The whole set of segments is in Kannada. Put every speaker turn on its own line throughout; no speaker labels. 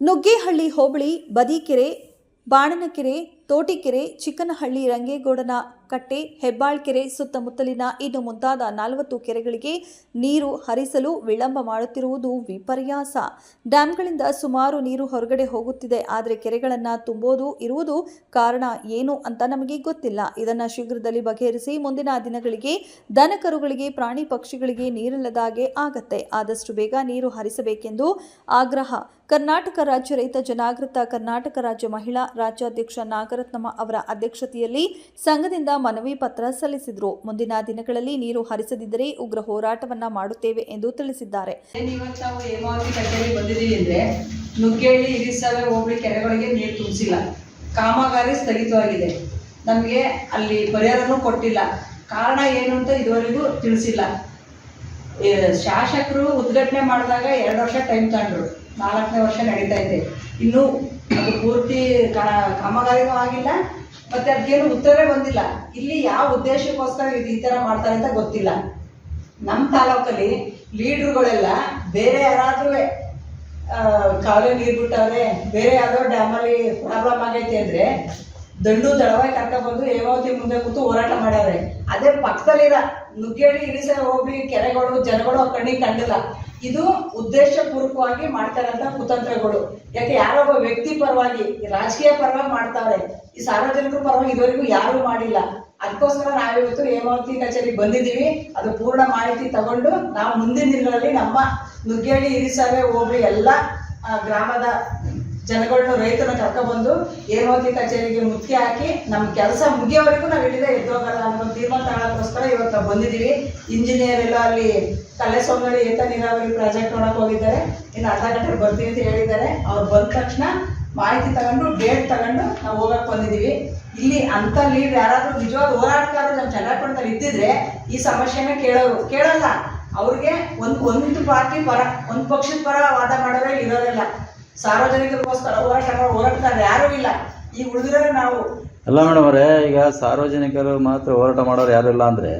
ನುಗ್ಗೇಹಳ್ಳಿ ಹೋಬಳಿ, ಬದಿಕೆರೆ, ಬಾಣನಕೆರೆ, ತೋಟಿಕೆರೆ, ಚಿಕ್ಕನಹಳ್ಳಿ, ರಂಗೇಗೌಡನ ಕಟ್ಟೆ, ಹೆಬ್ಬಾಳ್ಕೆರೆ ಸುತ್ತಮುತ್ತಲಿನ ಇನ್ನು ಮುಂತಾದ ನಲವತ್ತು ಕೆರೆಗಳಿಗೆ ನೀರು ಹರಿಸಲು ವಿಳಂಬ ಮಾಡುತ್ತಿರುವುದು ವಿಪರ್ಯಾಸ. ಡ್ಯಾಂಗಳಿಂದ ಸುಮಾರು ನೀರು ಹೊರಗಡೆ ಹೋಗುತ್ತಿದೆ. ಆದರೆ ಕೆರೆಗಳನ್ನು ತುಂಬೋದು, ಇರುವುದು ಕಾರಣ ಏನು ಅಂತ ನಮಗೆ ಗೊತ್ತಿಲ್ಲ. ಇದನ್ನು ಶೀಘ್ರದಲ್ಲಿ ಬಗೆಹರಿಸಿ ಮುಂದಿನ ದಿನಗಳಿಗೆ ದನಕರುಗಳಿಗೆ ಪ್ರಾಣಿ ಪಕ್ಷಿಗಳಿಗೆ ನೀರಿಲ್ಲದಾಗೆ ಆಗತ್ತೆ. ಆದಷ್ಟು ಬೇಗ ನೀರು ಹರಿಸಬೇಕೆಂದು ಆಗ್ರಹ. ಕರ್ನಾಟಕ ರಾಜ್ಯ ರೈತ ಜನಾಗೃತ ಕರ್ನಾಟಕ ರಾಜ್ಯ ಮಹಿಳಾ ರಾಜ್ಯಾಧ್ಯಕ್ಷ ನಾಗರತ್ನಮ್ಮ ಅವರ ಅಧ್ಯಕ್ಷತೆಯಲ್ಲಿ ಸಂಘದಿಂದ ಮನವಿ ಪತ್ರ ಸಲ್ಲಿಸಿದರು. ಮುಂದಿನ ದಿನಗಳಲ್ಲಿ ನೀರು ಹರಿಸದಿದ್ದರೆ ಉಗ್ರ ಹೋರಾಟವನ್ನ ಮಾಡುತ್ತೇವೆ ಎಂದು ತಿಳಿಸಿದ್ದಾರೆ.
ನುಗ್ಗೇಳಿ ಇರಿಸವೆ ಹೋಬಳಿ ಕೆರೆಗಳಿಗೆ ನೀರು ತುಂಬಿಸಿಲ್ಲ. ಕಾಮಗಾರಿ ಸ್ಥಗಿತವಾಗಿದೆ. ನಮಗೆ ಅಲ್ಲಿ ಪರಿಹಾರನೂ ಕೊಟ್ಟಿಲ್ಲ. ಕಾರಣ ಏನು ಅಂತ ಇದುವರೆಗೂ ತಿಳಿಸಿಲ್ಲ. ಶಾಸಕರು ಉದ್ಘಾಟನೆ ಮಾಡಿದಾಗ ಎರಡು ವರ್ಷ ಟೈಮ್ ತಗೊಂಡ್ರು. ನಾಲ್ಕನೇ ವರ್ಷ ನಡೀತಾ ಇದೆ. ಇನ್ನು ಅದು ಪೂರ್ತಿ ಕಾಮಗಾರಿನೂ ಆಗಿಲ್ಲ, ಮತ್ತೆ ಅದಕ್ಕೇನು ಉತ್ತರ ಬಂದಿಲ್ಲ. ಇಲ್ಲಿ ಯಾವ ಉದ್ದೇಶಕ್ಕೋಸ್ಕರ ಇದು ಈ ಥರ ಮಾಡ್ತಾರೆ ಅಂತ ಗೊತ್ತಿಲ್ಲ. ನಮ್ಮ ತಾಲೂಕಲ್ಲಿ ಲೀಡ್ರುಗಳೆಲ್ಲ ಬೇರೆ ಯಾರಾದ್ರೂ ಕಾವಲೆ ನೀರು ಬಿಟ್ಟವ್ರೆ, ಬೇರೆ ಯಾವುದೋ ಡ್ಯಾಮಲ್ಲಿ ಪ್ರಾಬ್ಲಮ್ ಆಗೈತೆ ಅಂದರೆ ದಂಡು ದಳವಾಗಿ ಕರ್ಕೊಂಡ್ಬಂದು ಹೇಮಾವತಿ ಮುಂದೆ ಕೂತು ಹೋರಾಟ ಮಾಡ್ಯಾವ್ರೆ. ಅದೇ ಪಕ್ಕದಲ್ಲಿರ ನುಗ್ಗೇಡಿ ಇಳಿಸ ಹೋಗಿ ಕೆರೆಗಳು, ಜನಗಳು ಕಣ್ಣಿಗೆ ಕಂಡಿಲ್ಲ. ಇದು ಉದ್ದೇಶಪೂರ್ವಕವಾಗಿ ಮಾಡ್ತಾರಂತ ಕುತಂತ್ರಗಳು. ಯಾಕೆ ಯಾರೊಬ್ಬ ವ್ಯಕ್ತಿ ಪರವಾಗಿ, ರಾಜಕೀಯ ಪರವಾಗಿ ಮಾಡ್ತಾವ್ರೆ. ಈ ಸಾರ್ವಜನಿಕರ ಪರವಾಗಿ ಇದುವರೆಗೂ ಯಾರು ಮಾಡಿಲ್ಲ. ಅದಕ್ಕೋಸ್ಕರ ನಾವಿವತ್ತು ಹೇಮಾವತಿ ಕಚೇರಿಗೆ ಬಂದಿದ್ದೀವಿ. ಅದು ಪೂರ್ಣ ಮಾಹಿತಿ ತಗೊಂಡು ನಾವು ಮುಂದಿನ ದಿನಗಳಲ್ಲಿ ನಮ್ಮ ನುಗ್ಗೇಡಿ ಇರಿಸವೆ ಹೋಗಿ ಎಲ್ಲ ಗ್ರಾಮದ ಜನಗಳನ್ನ ರೈತನ ಕರ್ಕೊಬಂದು ಹೋಗಿ ಕಚೇರಿಗೆ ಮುಖ್ಯ ಹಾಕಿ ನಮ್ಮ ಕೆಲಸ ಮುಗಿಯೋವರೆಗೂ ನಾವು ಇಲ್ಲಿದೆ ಎದ್ದೋಗಲ್ಲ ಅನ್ನೋ ತೀರ್ಮಾನ ತಗೊಳ್ಳೋಕ್ಕೋಸ್ಕರ ಇವತ್ತು ನಾವು ಬಂದಿದ್ದೀವಿ ಇಂಜಿನಿಯರ್ ಎಲ್ಲ ಅಲ್ಲಿ ಕಲ್ಲೆಸೊಂಗಡಿ ಏತ ನೀರಾವರಿ ಪ್ರಾಜೆಕ್ಟ್ ನೋಡಕ್ ಹೋಗಿದ್ದಾರೆ. ಇನ್ನು ಅರ್ಧ ಗಂಟೆ ಬರ್ತೀವಿ ಅಂತ ಹೇಳಿದ್ದಾರೆ. ಅವ್ರು ಬಂದ ತಕ್ಷಣ ಮಾಹಿತಿ ತಗೊಂಡು ಡೇಟ್ ತಗೊಂಡು ನಾವು ಹೋಗಕ್ಕೆ ಬಂದಿದ್ದೀವಿ ಇಲ್ಲಿ ಅಂತ ಲೀಡ್ ಯಾರಾದರೂ ನಿಜವಾದ ಹೋರಾಟಗಾರರು ನಮ್ಮ ಚನ್ನಪಟ್ಟಣದಲ್ಲಿ ಇದ್ದಿದ್ರೆ ಈ ಸಮಸ್ಯೆನ ಕೇಳೋರು. ಕೇಳಲ್ಲ. ಅವ್ರಿಗೆ ಒಂದು ಒಂದು ಪಾರ್ಟಿ ಪರ, ಒಂದು ಪಕ್ಷದ ಪರ ವಾದ ಮಾಡೋರೇ ಇರೋದಿಲ್ಲ ಸಾರ್ವಜನಿಕರಿಗೋಸ್ಕರ ಹೋರಾಟ ಹೋರಾಟಗಾರರು ಯಾರೂ ಇಲ್ಲ. ಈಗ ನಾವು.
ಅಲ್ಲ ಮೇಡಮ್ ಅವರೇ ಈಗ ಸಾರ್ವಜನಿಕರು ಮಾತ್ರ ಹೋರಾಟ ಮಾಡೋರು ಯಾರು ಇಲ್ಲ ಅಂದರೆ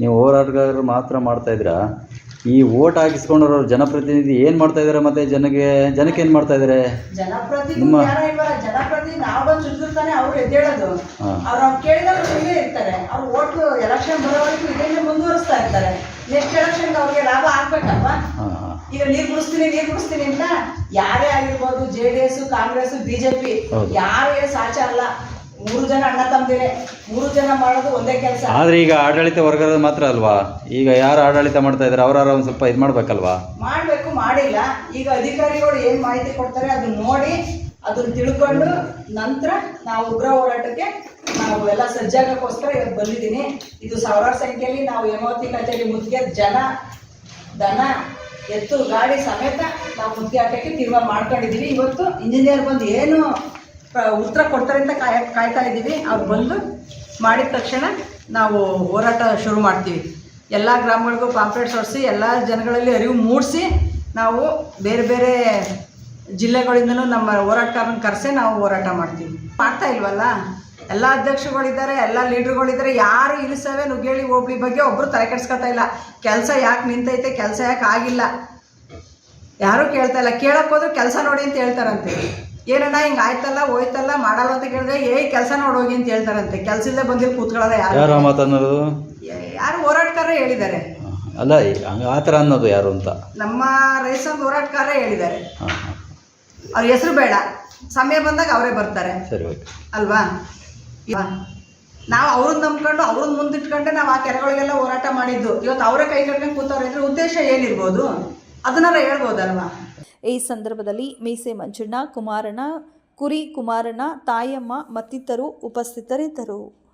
ನೀವು ಹೋರಾಟಗಾರರು ಮಾತ್ರ ಮಾಡ್ತಾ ಇದ್ದೀರಾ? ಈ ಓಟ್ ಹಾಕಿಸ್ಕೊಂಡ್ರ ಜನಪ್ರತಿನಿಧಿ ಏನು ಮಾಡ್ತಾ ಇದ್ದಾರೆ ಮತ್ತೆ ಜನಕ್ಕೆ ಜನಕ್ಕೆ ಏನು ಮಾಡ್ತಾ ಇದ್ದಾರೆ?
ಜನಪ್ರತಿನಿಧಿ
ನಿಮ್ಮ-
ಯಾರೋ ಇಲ್ವಲ್ಲ ಜನಪ್ರತಿನಿಧಿ ನಾವು ಬಂದು ಸುತ್ತಿರ್ತಾನೆ ಅವ್ರು ಎದ್ದೇಳೋದು.
ಹಾ.
ಅವ್ರು ಅವ್ರು ಕೇಳಿದವರು ಇಲ್ಲೇ ಇರ್ತಾರೆ. ಅವ್ರು ಓಟ್ ಎಲೆಕ್ಷನ್ ಬರೋವರೆಗೂ ಇದನ್ನೇ ಮುಂದುವರಿಸ್ತಾ ಇರ್ತಾರೆ. ನೆಕ್ಸ್ಟ್ ಎಲೆಕ್ಷನ್ ಅವ್ರಿಗೆ ಲಾಭ ಆಗ್ಬೇಕಲ್ವಾ?
ಹಾಂ ಹಾಂ.
ಈಗ ನೀರ್ ಕುಡಿಸ್ತೀನಿ ನೀರ್ ಕುಡಿಸ್ತೀನಿ ಅಂತ ಯಾರೇ ಆಗಿರ್ಬೋದು J D S Congress BJP. ಯಾರೇ ಸಾಚ ಅಲ್ಲ. ಮೂರು ಜನ ಅಣ್ಣ ತಮ್ಮದಿರೇ. ಮೂರು ಜನ ಮಾಡೋದು ಒಂದೇ ಕೆಲಸ.
ಆದ್ರೆ ಈಗ ಆಡಳಿತ ವರ್ಗದ ಮಾತ್ರ ಅಲ್ವಾ? ಈಗ ಯಾರು ಆಡಳಿತ ಮಾಡ್ತಾ ಇದ್ದಾರೆ ಅವರ ಒಂದ್ ಸ್ವಲ್ಪ ಇದು ಮಾಡ್ಬೇಕಲ್ವಾ?
ಮಾಡ್ಬೇಕು ಮಾಡಿಲ್ಲ. ಈಗ ಅಧಿಕಾರಿಗಳು ಏನ್ ಮಾಹಿತಿ ಕೊಡ್ತಾರೆ ಅದನ್ನ ನೋಡಿ ಅದನ್ನ ತಿಳ್ಕೊಂಡು ನಂತರ ನಾವು ಉಗ್ರ ಹೋರಾಟಕ್ಕೆ ನಾವು ಎಲ್ಲ ಸಜ್ಜಾಗಕ್ಕೋಸ್ಕರ ಇವತ್ತು ಬಂದಿದ್ದೀನಿ. ಇದು ಸಾವಿರಾರು ಸಂಖ್ಯೆಯಲ್ಲಿ ನಾವು ಹೇಮಾವತಿ ಕಚೇರಿ ಮುದ್ಗೆ ಜನ ದನ ಎತ್ತು ಗಾಡಿ ಸಮೇತ ನಾವು ಮುತ್ತಿಗೆ ಹಾಕೋಕ್ಕೆ ತೀರ್ಮಾನ ಮಾಡ್ಕೊಂಡಿದ್ದೀವಿ ಇವತ್ತು ಇಂಜಿನಿಯರ್ ಬಂದು ಏನು ಉತ್ತರ ಕೊಡ್ತಾರೆ ಅಂತ ಕಾಯ, ಕಾಯ್ತಾ ಇದ್ದೀವಿ. ಅವ್ರು ಬಂದು ಮಾಡಿದ ತಕ್ಷಣ ನಾವು ಹೋರಾಟ ಶುರು ಮಾಡ್ತೀವಿ. ಎಲ್ಲ ಗ್ರಾಮಗಳಿಗೂ ಪಾಂಪ್ಲೆಟ್ಸ್ ಹೊಡಿಸಿ ಎಲ್ಲ ಜನಗಳಲ್ಲಿ ಅರಿವು ಮೂಡಿಸಿ ನಾವು ಬೇರೆ ಬೇರೆ ಜಿಲ್ಲೆಗಳಿಂದಲೂ ನಮ್ಮ ಹೋರಾಟಗಾರನ ಕರೆಸಿ ನಾವು ಹೋರಾಟ ಮಾಡ್ತೀವಿ. ಮಾಡ್ತಾ ಇಲ್ವಲ್ಲ? ಎಲ್ಲ ಅಧ್ಯಕ್ಷಗಳಿದ್ದಾರೆ ಎಲ್ಲ ಲೀಡರ್ಗಳಿದ್ದಾರೆ ಯಾರು ಇಳಿಸವೆ ನುಗ್ಗೇಳಿ ಹೋಗ್ಲಿ ಬಗ್ಗೆ ಒಬ್ಬರು ತಲೆ ಕೆಡ್ಸ್ಕೊತಾ ಇಲ್ಲ. ಕೆಲಸ ಯಾಕೆ ನಿಂತೈತೆ ಕೆಲಸ ಯಾಕೆ ಆಗಿಲ್ಲ? ಯಾರು ಕೇಳ್ತಾ ಇಲ್ಲ. ಕೇಳಕ್ ಹೋದ್ರೆ ಕೆಲಸ ನೋಡಿ ಅಂತ ಹೇಳ್ತಾರಂತೆ. ಏನಣ್ಣ ಹಿಂಗೆ ಆಯ್ತಲ್ಲ ಹೋಯ್ತಲ್ಲ ಮಾಡಲ್ಲ ಅಂತ ಕೇಳಿದ್ರೆ ಏಯ್ ಕೆಲಸ ನೋಡೋಗಿ ಅಂತ ಹೇಳ್ತಾರಂತೆ. ಕೆಲಸ ಇಲ್ಲದೆ ಬಂದಿಲ್ಲ ಕೂತ್ಕೊಳ್ಳೋದ
ಯಾರು?
ಯಾರು
ಆ
ಯಾರು ಹೋರಾಟಗಾರರೇ ಹೇಳಿದ್ದಾರೆ.
ಅಲ್ಲ ಆ ಥರ ಅನ್ನೋದು ಯಾರು ಅಂತ?
ನಮ್ಮ ರೈತ ಹೋರಾಟಗಾರರೇ ಹೇಳಿದ್ದಾರೆ. ಅವ್ರ ಹೆಸರು ಬೇಡ. ಸಮಯ ಬಂದಾಗ ಅವರೇ ಬರ್ತಾರೆ.
ಸರಿ
ಅಲ್ವಾ? ನಾವು ಅವ್ರನ್ನ ನಂಬ್ಕೊಂಡು ಅವ್ರನ್ನ ಮುಂದಿಟ್ಕೊಂಡೆ ನಾವು ಆ ಕೆರೆಗಳಿಗೆಲ್ಲ ಹೋರಾಟ ಮಾಡಿದ್ದು. ಇವತ್ತು ಅವರೇ ಕೈ ಕಟ್ಕೊಂಡು ಕೂತವ್ರೆ ಅಂದ್ರೆ ಉದ್ದೇಶ ಏನಿರ್ಬೋದು? ಅದನ್ನಾರ ಹೇಳ್ಬೋದಲ್ವಾ?
ಈ ಸಂದರ್ಭದಲ್ಲಿ ಮೀಸೆ ಮಂಜಣ್ಣ, ಕುಮಾರಣ್ಣ, ಕುರಿ ಕುಮಾರಣ್ಣ, ತಾಯಮ್ಮ ಮತ್ತಿತರು ಉಪಸ್ಥಿತರಿದ್ದರು.